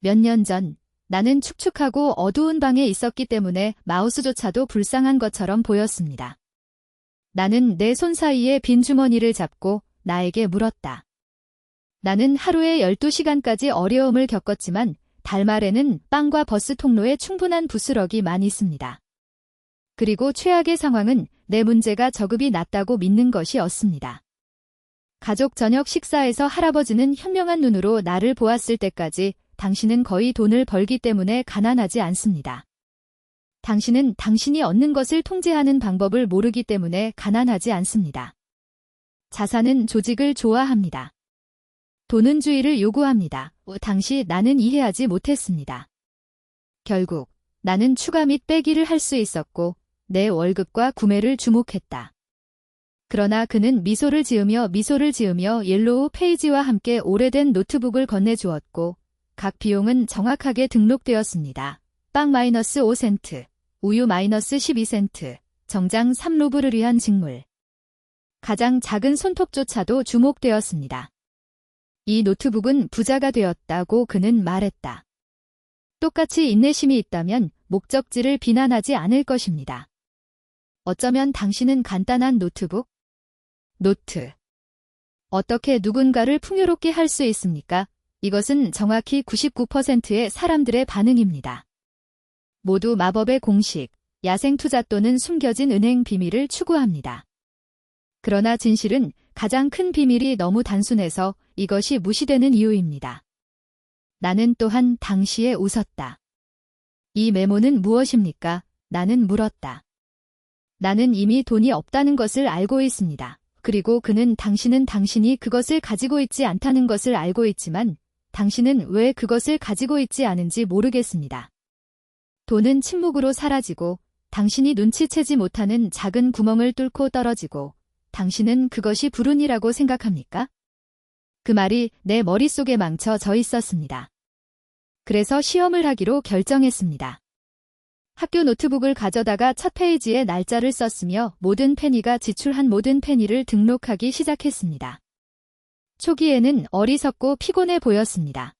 몇 년 전, 나는 축축하고 어두운 방에 있었기 때문에 마우스조차도 불쌍한 것처럼 보였습니다. 나는 내 손 사이에 빈 주머니를 잡고 나에게 물었다. 나는 하루에 12시간까지 어려움을 겪었지만 달말에는 빵과 버스 통로에 충분한 많이 있습니다. 그리고 최악의 상황은 내 문제가 저급이 낮다고 믿는 것이었습니다. 가족 저녁 식사에서 할아버지는 현명한 눈으로 나를 보았을 때까지 당신은 거의 돈을 벌기 때문에 가난하지 않습니다. 당신은 당신이 얻는 것을 통제하는 방법을 모르기 때문에 가난하지 않습니다. 자산은 조직을 좋아합니다. 돈은 주의를 요구합니다. 당시 나는 이해하지 못했습니다. 결국 나는 추가 및 빼기를 할 수 있었고 내 월급과 구매를 주목했다. 그러나 그는 미소를 지으며 미소를 지으며 옐로우 페이지와 함께 오래된 노트북을 건네주었고 각 비용은 정확하게 등록되었습니다. 빵 마이너스 5센트, 우유 마이너스 12센트, 정장 3루브를 위한 직물. 가장 작은 손톱조차도 주목되었습니다. 이 노트북은 부자가 되었다고 그는 말했다. 똑같이 인내심이 있다면 목적지를 비난하지 않을 것입니다. 어쩌면 당신은 간단한 노트북? 노트. 어떻게 누군가를 풍요롭게 할 수 있습니까? 이것은 정확히 99%의 사람들의 반응입니다. 모두 마법의 공식, 야생 투자 또는 숨겨진 은행 비밀을 추구합니다. 그러나 진실은 가장 큰 비밀이 너무 단순해서 이것이 무시되는 이유입니다. 나는 또한 당시에 웃었다. 이 메모는 무엇입니까? 나는 물었다. 나는 이미 돈이 없다는 것을 알고 있습니다. 그리고 그는 당신은 당신이 그것을 가지고 있지 않다는 것을 알고 있지만 당신은 왜 그것을 가지고 있지 않은지 모르겠습니다. 돈은 침묵으로 사라지고 당신이 눈치채지 못하는 작은 구멍을 뚫고 떨어지고 당신은 그것이 불운이라고 생각합니까? 그 말이 내 머릿속에 망쳐져 있었습니다. 그래서 시험을 하기로 결정했습니다. 학교 노트북을 가져다가 첫 페이지에 날짜를 썼으며 모든 페니가 지출한 모든 페니를 등록하기 시작했습니다. 초기에는 어리석고 피곤해 보였습니다.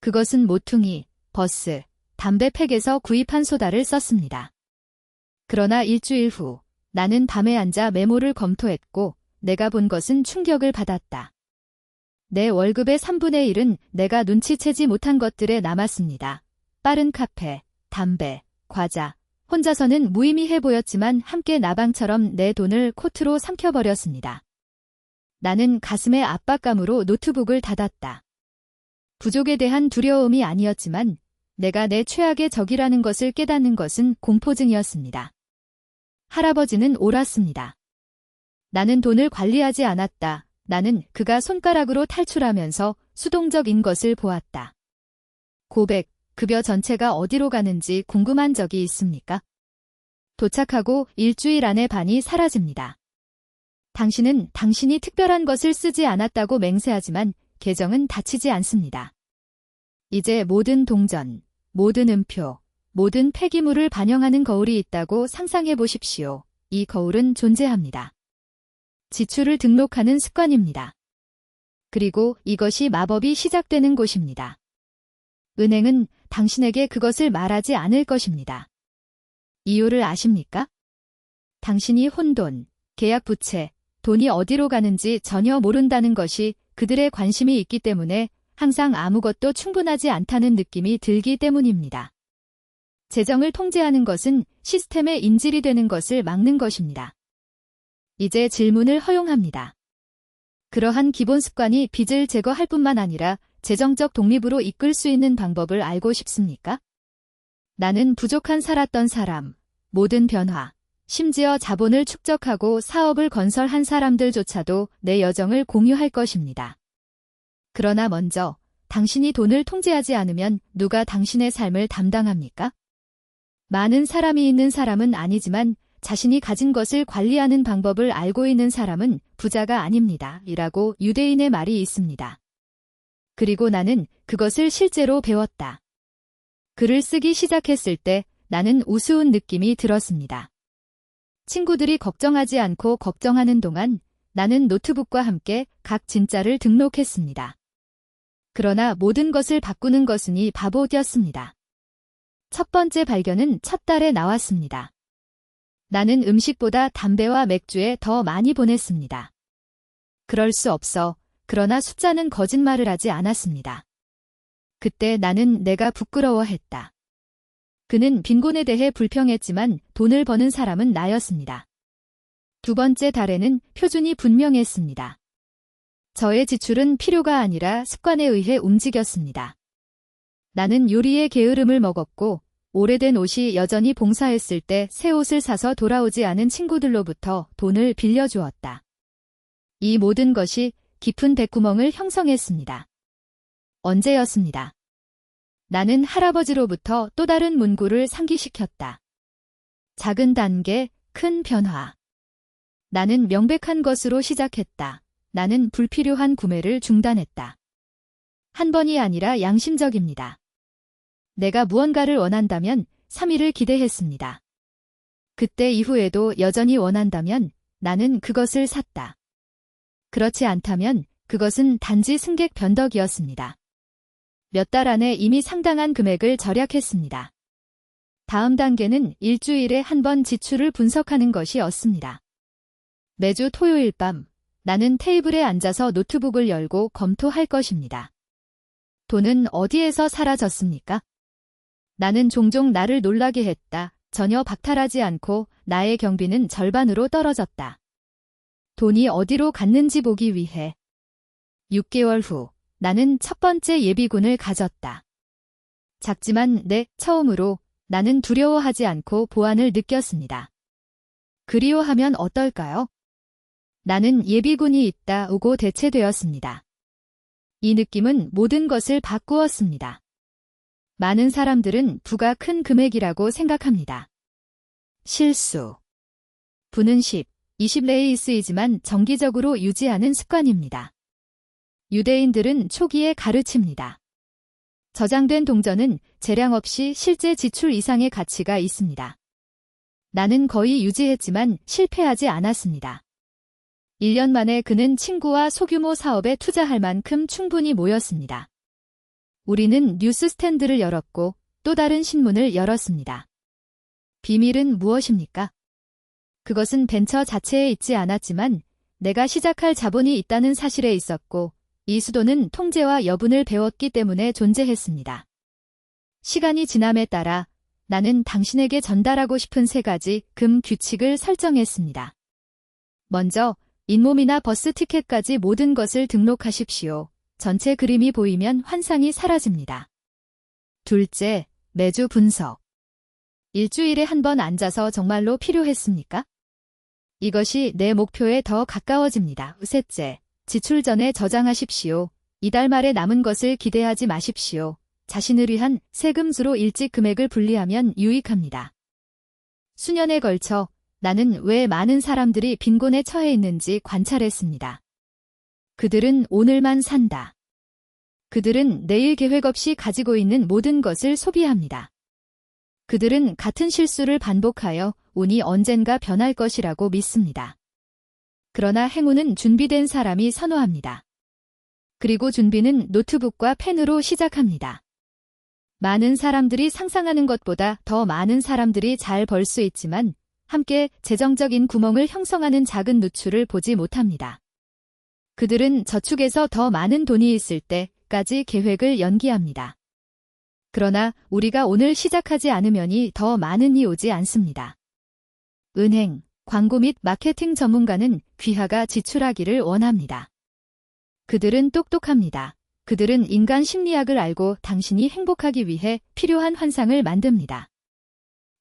그것은 모퉁이, 버스, 담배팩에서 구입한 소다를 썼습니다. 그러나 일주일 후 나는 밤에 앉아 메모를 검토했고 내가 본 것은 충격을 받았다. 내 월급의 3분의 1은 내가 눈치채지 못한 것들에 남았습니다. 빠른 카페, 담배, 과자. 혼자서는 무의미해 보였지만 함께 나방처럼 내 돈을 코트로 삼켜버렸습니다. 나는 가슴의 압박감으로 노트북을 닫았다. 부족에 대한 두려움이 아니었지만 내가 내 최악의 적이라는 것을 깨닫는 것은 공포증이었습니다. 할아버지는 옳았습니다. 나는 돈을 관리하지 않았다. 나는 그가 손가락으로 탈출하면서 수동적인 것을 보았다. 고백, 급여 전체가 어디로 가는지 궁금한 적이 있습니까? 도착하고 일주일 안에 반이 사라집니다. 당신은 당신이 특별한 것을 쓰지 않았다고 맹세하지만 계정은 닫히지 않습니다. 이제 모든 동전, 모든 음표, 모든 폐기물을 반영하는 거울이 있다고 상상해 보십시오. 이 거울은 존재합니다. 지출을 등록하는 습관입니다. 그리고 이것이 마법이 시작되는 곳입니다. 은행은 당신에게 그것을 말하지 않을 것입니다. 이유를 아십니까? 당신이 혼돈, 계약 부채, 돈이 어디로 가는지 전혀 모른다는 것이 그들의 관심이 있기 때문에 항상 아무것도 충분하지 않다는 느낌이 들기 때문입니다. 재정을 통제하는 것은 시스템의 인질이 되는 것을 막는 것입니다. 이제 질문을 허용합니다. 그러한 기본 습관이 빚을 제거할 뿐만 아니라 재정적 독립으로 이끌 수 있는 방법을 알고 싶습니까? 나는 부족한 살았던 사람, 모든 변화, 심지어 자본을 축적하고 사업을 건설한 사람들조차도 내 여정을 공유할 것입니다. 그러나 먼저 당신이 돈을 통제하지 않으면 누가 당신의 삶을 담당합니까? 많은 사람이 있는 사람은 아니지만 자신이 가진 것을 관리하는 방법을 알고 있는 사람은 부자가 아닙니다. 이라고 유대인의 말이 있습니다. 그리고 나는 그것을 실제로 배웠다. 글을 쓰기 시작했을 때 나는 우스운 느낌이 들었습니다. 친구들이 걱정하지 않고 걱정하는 동안 나는 노트북과 함께 각 진짜를 등록했습니다. 그러나 모든 것을 바꾸는 것은 이 바보였습니다. 첫 번째 발견은 첫 달에 나왔습니다. 나는 음식보다 담배와 맥주에 더 많이 보냈습니다. 그럴 수 없어. 그러나 숫자는 거짓말을 하지 않았습니다. 그때 나는 내가 부끄러워했다. 그는 빈곤에 대해 불평했지만 돈을 버는 사람은 나였습니다. 두 번째 달에는 표준이 분명했습니다. 저의 지출은 필요가 아니라 습관에 의해 움직였습니다. 나는 요리의 게으름을 먹었고 오래된 옷이 여전히 봉사했을 때 새 옷을 사서 돌아오지 않은 친구들로부터 돈을 빌려주었다. 이 모든 것이 깊은 백구멍을 형성했습니다. 언제였습니다. 나는 할아버지로부터 또 다른 문구를 상기시켰다. 작은 단계, 큰 변화. 나는 명백한 것으로 시작했다. 나는 불필요한 구매를 중단했다. 한 번이 아니라 양심적입니다. 내가 무언가를 원한다면 3일을 기대했습니다. 그때 이후에도 여전히 원한다면 나는 그것을 샀다. 그렇지 않다면 그것은 단지 승객 변덕이었습니다. 몇 달 안에 이미 상당한 금액을 절약했습니다. 다음 단계는 일주일에 한 번 지출을 분석하는 것이었습니다. 매주 토요일 밤 나는 테이블에 앉아서 노트북을 열고 검토할 것입니다. 돈은 어디에서 사라졌습니까? 나는 종종 나를 놀라게 했다. 전혀 박탈하지 않고 나의 경비는 절반으로 떨어졌다. 돈이 어디로 갔는지 보기 위해 6개월 후 나는 첫 번째 예비군을 가졌다. 작지만 내 처음으로 나는 두려워하지 않고 보안을 느꼈습니다. 그리워하면 어떨까요? 나는 예비군이 있다 오고 대체되었습니다. 이 느낌은 모든 것을 바꾸었습니다. 많은 사람들은 부가 큰 금액이라고 생각합니다. 실수. 부는 10, 20레이스이지만 정기적으로 유지하는 습관입니다. 유대인들은 초기에 가르칩니다. 저장된 동전은 재량 없이 실제 지출 이상의 가치가 있습니다. 나는 거의 유지했지만 실패하지 않았습니다. 1년 만에 그는 친구와 소규모 사업에 투자할 만큼 충분히 모였습니다. 우리는 뉴스 스탠드를 열었고 또 다른 신문을 열었습니다. 비밀은 무엇입니까? 그것은 벤처 자체에 있지 않았지만 내가 시작할 자본이 있다는 사실에 있었고 이 수도는 통제와 여분을 배웠기 때문에 존재했습니다. 시간이 지남에 따라 나는 당신에게 전달하고 싶은 세 가지 금 규칙을 설정했습니다. 먼저 잇몸이나 버스 티켓까지 모든 것을 등록하십시오. 전체 그림이 보이면 환상이 사라집니다. 둘째, 매주 분석. 일주일에 한 번 앉아서 정말로 필요했습니까? 이것이 내 목표에 더 가까워집니다. 셋째, 지출 전에 저장하십시오. 이달 말에 남은 것을 기대하지 마십시오. 자신을 위한 세금수로 일찍 금액을 분리하면 유익합니다. 수년에 걸쳐 나는 왜 많은 사람들이 빈곤에 처해 있는지 관찰했습니다. 그들은 오늘만 산다. 그들은 내일 계획 없이 가지고 있는 모든 것을 소비합니다. 그들은 같은 실수를 반복하여 운이 언젠가 변할 것이라고 믿습니다. 그러나 행운은 준비된 사람이 선호합니다. 그리고 준비는 노트북과 펜으로 시작합니다. 많은 사람들이 상상하는 것보다 더 많은 사람들이 잘 벌 수 있지만 함께 재정적인 구멍을 형성하는 작은 누출을 보지 못합니다. 그들은 저축에서 더 많은 돈이 있을 때까지 계획을 연기합니다. 그러나 우리가 오늘 시작하지 않으면이 더 많은 이 오지 않습니다. 은행, 광고 및 마케팅 전문가는 귀하가 지출하기를 원합니다. 그들은 똑똑합니다. 그들은 인간 심리학을 알고 당신이 행복하기 위해 필요한 환상을 만듭니다.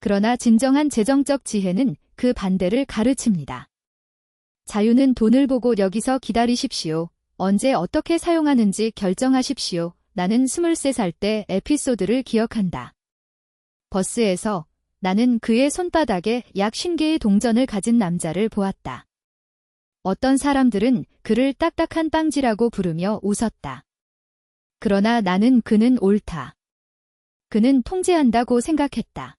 그러나 진정한 재정적 지혜는 그 반대를 가르칩니다. 자유는 돈을 보고 여기서 기다리십시오. 언제 어떻게 사용하는지 결정하십시오. 나는 23살 때 에피소드를 기억한다. 버스에서 나는 그의 손바닥에 약 50개의 동전을 가진 남자를 보았다. 어떤 사람들은 그를 딱딱한 빵지라고 부르며 웃었다. 그러나 나는 그는 옳다. 그는 통제한다고 생각했다.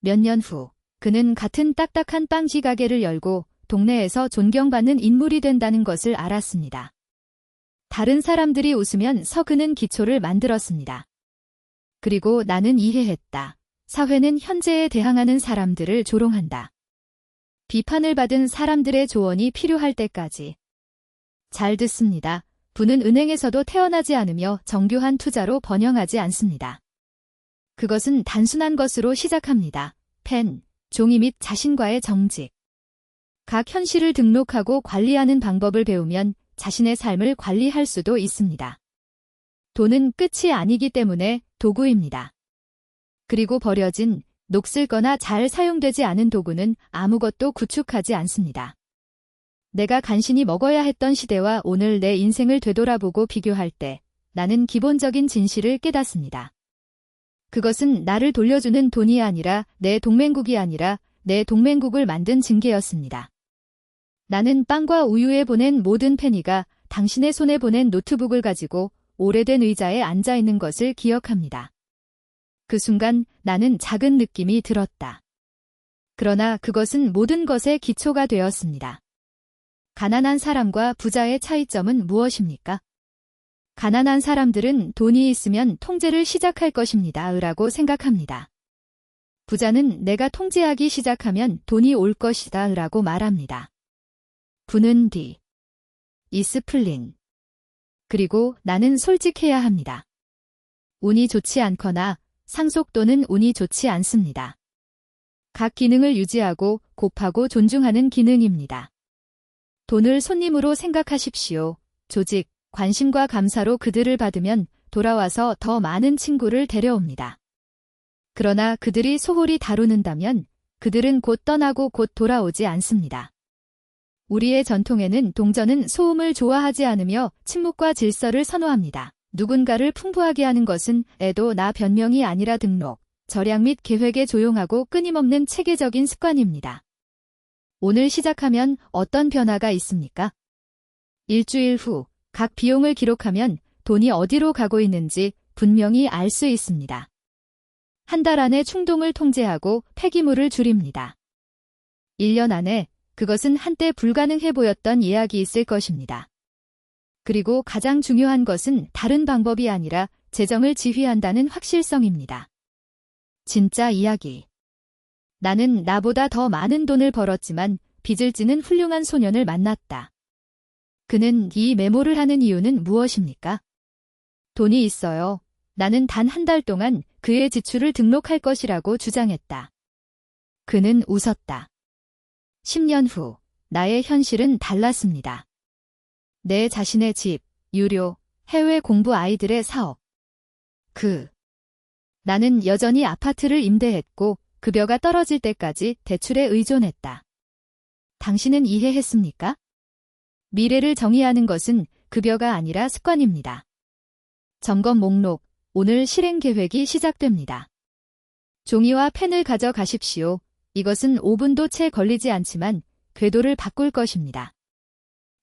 몇 년 후 그는 같은 딱딱한 빵지 가게를 열고 동네에서 존경받는 인물이 된다는 것을 알았습니다. 다른 사람들이 웃으면 서그는 기초를 만들었습니다. 그리고 나는 이해했다. 사회는 현재에 대항하는 사람들을 조롱한다. 비판을 받은 사람들의 조언이 필요할 때까지. 잘 듣습니다. 부는 은행에서도 태어나지 않으며 정교한 투자로 번영하지 않습니다. 그것은 단순한 것으로 시작합니다. 펜, 종이 및 자신과의 정직. 각 현실을 등록하고 관리하는 방법을 배우면 자신의 삶을 관리할 수도 있습니다. 돈은 끝이 아니기 때문에 도구입니다. 그리고 버려진, 녹슬거나 잘 사용되지 않은 도구는 아무것도 구축하지 않습니다. 내가 간신히 먹어야 했던 시대와 오늘 내 인생을 되돌아보고 비교할 때 나는 기본적인 진실을 깨닫습니다. 그것은 나를 돌려주는 돈이 아니라 내 동맹국이 아니라 내 동맹국을 만든 징계였습니다. 나는 빵과 우유에 보낸 모든 페니가 당신의 손에 보낸 노트북을 가지고 오래된 의자에 앉아 있는 것을 기억합니다. 그 순간 나는 작은 느낌이 들었다. 그러나 그것은 모든 것의 기초가 되었습니다. 가난한 사람과 부자의 차이점은 무엇입니까? 가난한 사람들은 돈이 있으면 통제를 시작할 것입니다. 라고 생각합니다. 부자는 내가 통제하기 시작하면 돈이 올 것이다. 라고 말합니다. 부는 뒤. 이스플린. 그리고 나는 솔직해야 합니다. 운이 좋지 않거나 상속 또는 운이 좋지 않습니다. 각 기능을 유지하고 곱하고 존중하는 기능입니다. 돈을 손님으로 생각하십시오. 조직, 관심과 감사로 그들을 받으면 돌아와서 더 많은 친구를 데려옵니다. 그러나 그들이 소홀히 다루는다면 그들은 곧 떠나고 곧 돌아오지 않습니다. 우리의 전통에는 동전은 소음을 좋아하지 않으며 침묵과 질서를 선호합니다. 누군가를 풍부하게 하는 것은 애도 나 변명이 아니라 등록, 절약 및 계획에 조용하고 끊임없는 체계적인 습관입니다. 오늘 시작하면 어떤 변화가 있습니까? 일주일 후 각 비용을 기록하면 돈이 어디로 가고 있는지 분명히 알 수 있습니다. 한 달 안에 충동을 통제하고 폐기물을 줄입니다. 1년 안에 그것은 한때 불가능해 보였던 예약이 있을 것입니다. 그리고 가장 중요한 것은 다른 방법이 아니라 재정을 지휘한다는 확실성입니다. 진짜 이야기. 나는 나보다 더 많은 돈을 벌었지만 빚을 지는 훌륭한 소년을 만났다. 그는 이 메모를 하는 이유는 무엇입니까? 돈이 있어요. 나는 단 한 달 동안 그의 지출을 등록할 것이라고 주장했다. 그는 웃었다. 10년 후, 나의 현실은 달랐습니다. 내 자신의 집, 유료, 해외 공부 아이들의 사업. 그. 나는 여전히 아파트를 임대했고, 급여가 떨어질 때까지 대출에 의존했다. 당신은 이해했습니까? 미래를 정의하는 것은 급여가 아니라 습관입니다. 점검 목록, 오늘 실행 계획이 시작됩니다. 종이와 펜을 가져가십시오. 이것은 5분도 채 걸리지 않지만 궤도를 바꿀 것입니다.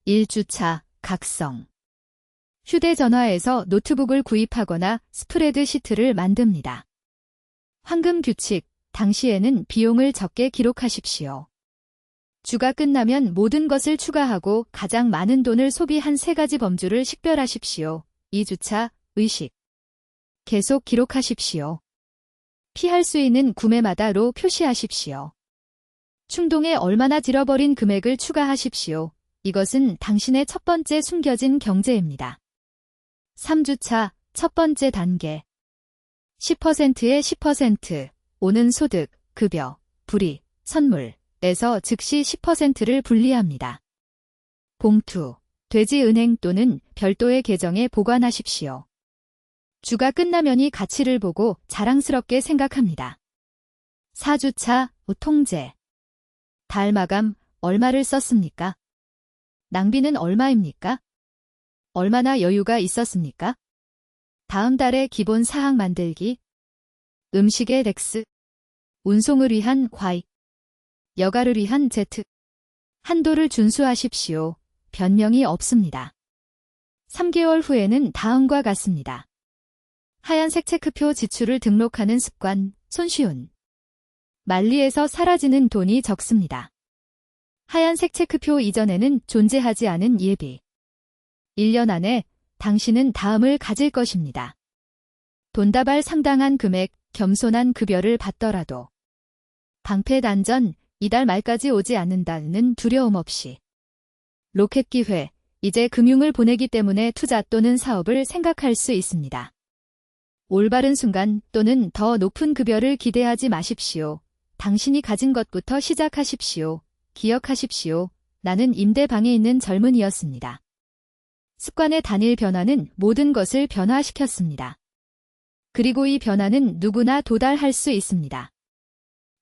1주차, 각성. 휴대전화에서 노트북을 구입하거나 스프레드 시트를 만듭니다. 황금 규칙, 당시에는 비용을 적게 기록하십시오. 주가 끝나면 모든 것을 추가하고 가장 많은 돈을 소비한 세 가지 범주를 식별하십시오. 2주차, 의식. 계속 기록하십시오. 피할 수 있는 구매마다로 표시하십시오. 충동에 얼마나 들어버린 금액을 추가하십시오. 이것은 당신의 첫 번째 숨겨진 경제입니다. 3주차 첫 번째 단계 10%의 10% 오는 소득, 급여, 불이, 선물에서 즉시 10%를 분리합니다. 봉투, 돼지은행 또는 별도의 계정에 보관하십시오. 주가 끝나면이 가치를 보고 자랑스럽게 생각합니다. 4주차 통제 달 마감 얼마를 썼습니까? 낭비는 얼마입니까? 얼마나 여유가 있었습니까? 다음 달에 기본 사항 만들기 음식의 렉스 운송을 위한 과이 여가를 위한 제트 한도를 준수하십시오. 변명이 없습니다. 3개월 후에는 다음과 같습니다. 하얀색 체크표 지출을 등록하는 습관, 손쉬운. 만리에서 사라지는 돈이 적습니다. 하얀색 체크표 이전에는 존재하지 않은 예비. 1년 안에 당신은 다음을 가질 것입니다. 돈다발 상당한 금액, 겸손한 급여를 받더라도 방패 단전, 이달 말까지 오지 않는다는 두려움 없이 로켓 기회, 이제 금융을 보내기 때문에 투자 또는 사업을 생각할 수 있습니다. 올바른 순간 또는 더 높은 급여를 기대하지 마십시오. 당신이 가진 것부터 시작하십시오. 기억하십시오. 나는 임대방에 있는 젊은이였습니다. 습관의 단일 변화는 모든 것을 변화시켰습니다. 그리고 이 변화는 누구나 도달할 수 있습니다.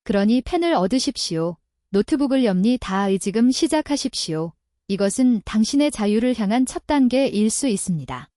그러니 펜을 얻으십시오. 노트북을 엽니다. 지금 시작하십시오. 이것은 당신의 자유를 향한 첫 단계일 수 있습니다.